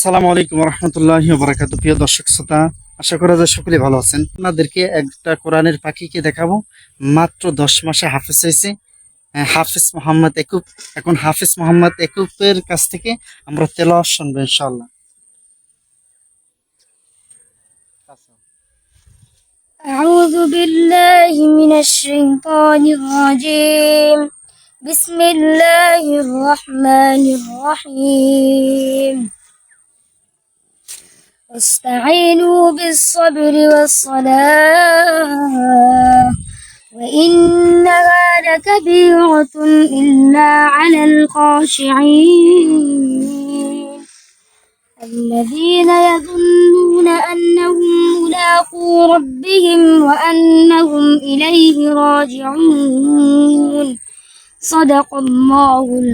আসসালামু আলাইকুম রহমতুল্লাহ বারাকাতু প্রিয় দর্শক শ্রোতা আশা করা যায় সকলে ভালো আছেন আপনাদেরকে একটা কোরআনের পাখিকে দেখাবো মাত্র দশ মাসে হাফেজ হয়েছে আহ, হাফিজ মোহাম্মদ একুব এখন হাফিজ মোহাম্মদ একুবের কাছ থেকে আমরা তেলাওয়াত শুনবো ইনশাআল্লাহ أعوذ بالله من الشيطان الرجيم بسم الله الرحمن الرحيم واستعينوا بالصبر والصلاة وإنها لكبيرة إلا على الخاشعين. الذين يظنون أنهم ملاقو ربهم وأنهم إليه راجعون. صدق الله